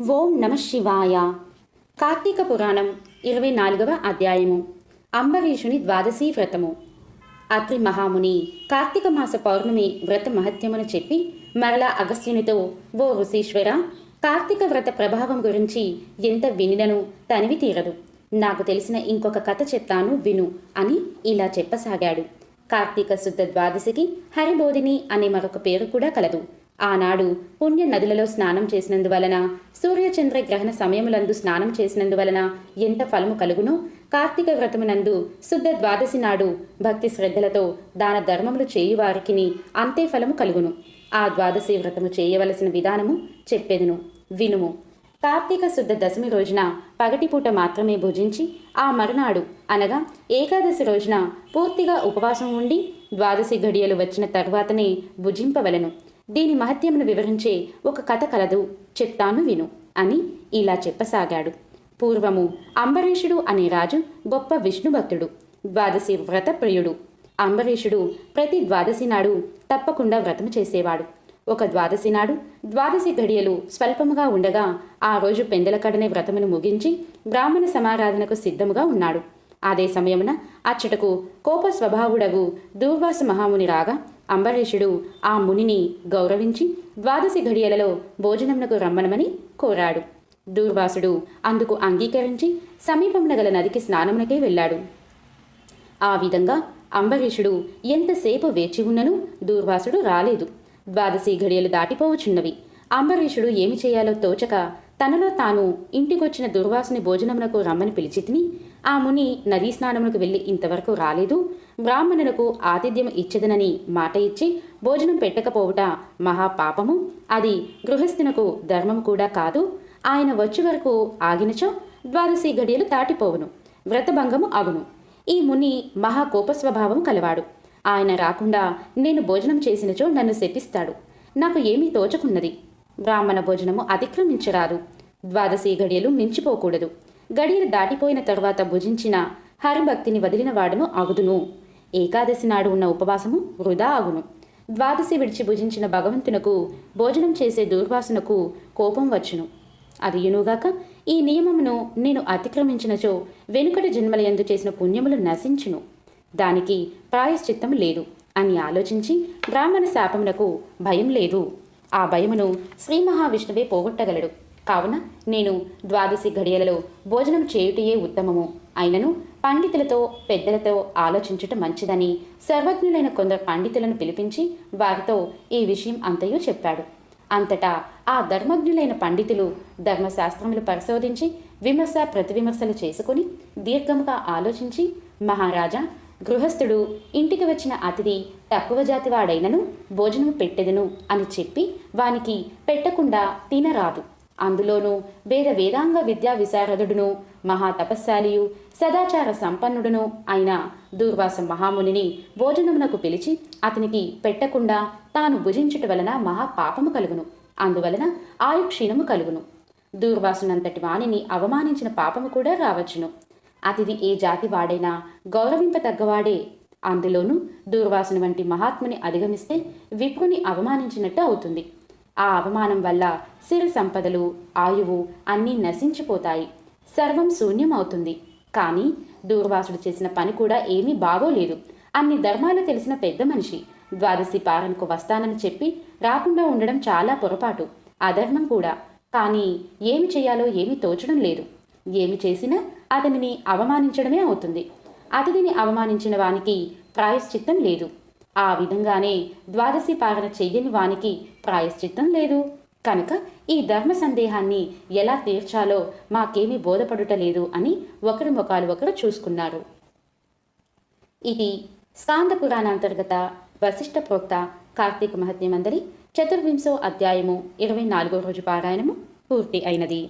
ఓం నమ శివాయ. కార్తీక పురాణం ఇరవై నాలుగవ అధ్యాయము. అంబరీషుని ద్వాదశీ వ్రతము. అత్రి మహాముని కార్తీక మాస పౌర్ణమి వ్రత మహత్యమును చెప్పి మరలా అగస్త్యునితో ఓ ఋషీశ్వర కార్తీక వ్రత ప్రభావం గురించి ఎంత వినినను తనివి తీరదు. నాకు తెలిసిన ఇంకొక కథ చెప్తాను విను అని ఇలా చెప్పసాగాడు. కార్తీక శుద్ధ ద్వాదశికి హరిబోధిని అనే మరొక పేరు కూడా కలదు. ఆనాడు పుణ్య నదులలో స్నానం చేసినందువలన సూర్యచంద్ర గ్రహణ సమయములందు స్నానం చేసినందువలన ఎంత ఫలము కలుగునో? కార్తీక వ్రతమునందు శుద్ధ ద్వాదశి నాడు భక్తి శ్రద్ధలతో దాన ధర్మములు చేయువారికిని అంతే ఫలము కలుగును. ఆ ద్వాదశి వ్రతము చేయవలసిన విధానము చెప్పెదును. వినుము. కార్తీక శుద్ధ దశమి రోజున పగటిపూట మాత్రమే భుజించి ఆ మరునాడు అనగా ఏకాదశి రోజున పూర్తిగా ఉపవాసం ఉండి ద్వాదశి ఘడియలు వచ్చిన తర్వాతనే భుజింపవలను. దీని మహత్యమును వివరించే ఒక కథ కలదు. చెప్తాను విను అని ఇలా చెప్పసాగాడు. పూర్వము అంబరీషుడు అనే రాజు గొప్ప విష్ణుభక్తుడు ద్వాదశి వ్రత ప్రియుడు. అంబరీషుడు ప్రతి ద్వాదశి నాడు తప్పకుండా వ్రతము చేసేవాడు. ఒక ద్వాదశి నాడు ద్వాదశి ఘడియలు స్వల్పముగా ఉండగా ఆ రోజు పెందెలకడనే వ్రతమును ముగించి బ్రాహ్మణ సమారాధనకు సిద్ధముగా ఉన్నాడు. అదే సమయమున అచ్చటకు కోప స్వభావుడగు దూర్వాస మహాముని రాగా అంబరీషుడు ఆ మునిని గౌరవించి ద్వాదశి ఘడియలలో భోజనమునకు రమ్మనమని కోరాడు. దూర్వాసుడు అందుకు అంగీకరించి సమీపమున గల నదికి స్నానమునకే వెళ్ళాడు. ఆ విధంగా అంబరీషుడు ఎంతసేపు వేచి ఉన్నను దూర్వాసుడు రాలేదు. ద్వాదశి ఘడియలు దాటిపోవచున్నవి అంబరీషుడు ఏమి చేయాలో తోచక తనలో తాను ఇంటికొచ్చిన దుర్వాసుని భోజనమునకు రమ్మని పిలిచి తిని ఆ ముని నదీ స్నానమునకు వెళ్ళి ఇంతవరకు రాలేదు. బ్రాహ్మణులకు ఆతిథ్యం ఇచ్చదనని మాట ఇచ్చి భోజనం పెట్టకపోవుట మహాపాపము. అది గృహస్థునకు ధర్మము కూడా కాదు. ఆయన వచ్చే వరకు ఆగినచో ద్వాదశి గడియలు దాటిపోవును. వ్రతభంగము అగును. ఈ ముని మహాకోపస్వభావం కలవాడు. ఆయన రాకుండా నేను భోజనం చేసినచో నన్ను శపిస్తాడు. నాకు ఏమీ తోచకున్నది. బ్రాహ్మణ భోజనము అతిక్రమించరాదు. ద్వాదశి గడియలు మించిపోకూడదు. గడియలు దాటిపోయిన తరువాత భుజించిన హరిభక్తిని వదిలిన వాడును అగుదును ఏకాదశి నాడు ఉన్న ఉపవాసము వృధా అగును ద్వాదశి విడిచి భుజించిన భగవంతునకు భోజనం చేసే దుర్వాసనకు కోపం వచ్చును. అది ఇనుగాక ఈ నియమమును నేను అతిక్రమించినచో వెనుకటి జన్మలయందు చేసిన పుణ్యములు నశించును. దానికి ప్రాయశ్చిత్తం లేదు. అని ఆలోచించి బ్రాహ్మణ శాపమునకు భయం లేదు. ఆ భయమును శ్రీ మహావిష్ణువే పోగొట్టగలడు. కావున నేను ద్వాదశి ఘడియలలో భోజనం చేయుటయే ఉత్తమము. అయినను పండితులతో పెద్దలతో ఆలోచించుట మంచిదని సర్వజ్ఞులైన కొందరు పండితులను పిలిపించి వారితో ఈ విషయం అంతయు చెప్పాడు. అంతటా ఆ ధర్మజ్ఞులైన పండితులు ధర్మశాస్త్రములు పరిశోధించి విమర్శ ప్రతివిమర్శలు చేసుకుని దీర్ఘముగా ఆలోచించి మహారాజా గృహస్థుడు ఇంటికి వచ్చిన అతిథి తక్కువ జాతి వాడైనను భోజనం పెట్టెదను అని చెప్పి వానికి పెట్టకుండా తినరాదు. అందులోనూ వేద వేదాంగ విద్యా విశారదుడును మహాతపస్శాలియు సదాచార సంపన్నుడును అయిన దూర్వాస మహామునిని భోజనమునకు పిలిచి అతనికి పెట్టకుండా తాను భుజించుట వలన మహా పాపము కలుగును. అందువలన ఆయు క్షీణము కలుగును. దూర్వాసునంతటి వాణిని అవమానించిన పాపము కూడా రావచ్చును. అతిథి ఏ జాతి వాడైనా గౌరవింపతగ్గవాడే. అందులోనూ దూర్వాసుని వంటి మహాత్ముని అధిగమిస్తే విప్రుని అవమానించినట్టు అవుతుంది. ఆ అవమానం వల్ల సిరి సంపదలు ఆయువు అన్నీ నశించిపోతాయి. సర్వం శూన్యం అవుతుంది కానీ దూర్వాసుడు చేసిన పని కూడా ఏమీ బాగోలేదు. అన్ని ధర్మాలు తెలిసిన పెద్ద మనిషి. ద్వాదశి పారణకు వస్తానని చెప్పి రాకుండా ఉండడం చాలా పొరపాటు. అధర్మం కూడా. కానీ ఏమి చేయాలో ఏమీ తోచడం లేదు. ఏమి చేసినా అతనిని అవమానించడమే అవుతుంది. అతిథిని అవమానించిన వానికి ప్రాయశ్చిత్తం లేదు. ఆ విధంగానే ద్వాదశి పాలన చెయ్యని వానికి ప్రాయశ్చిత్తం లేదు. కనుక ఈ ధర్మ సందేహాన్ని ఎలా తీర్చాలో మాకేమీ బోధపడుట లేదు అని ఒకరి ముఖాలు ఒకరు చూసుకున్నారు. ఇది స్కాంద పురాణాంతర్గత వశిష్ఠ ప్రోక్త కార్తీక మహత్యమందరి చతుర్వింశో అధ్యాయము ఇరవై నాలుగో రోజు పారాయణము పూర్తి అయినది.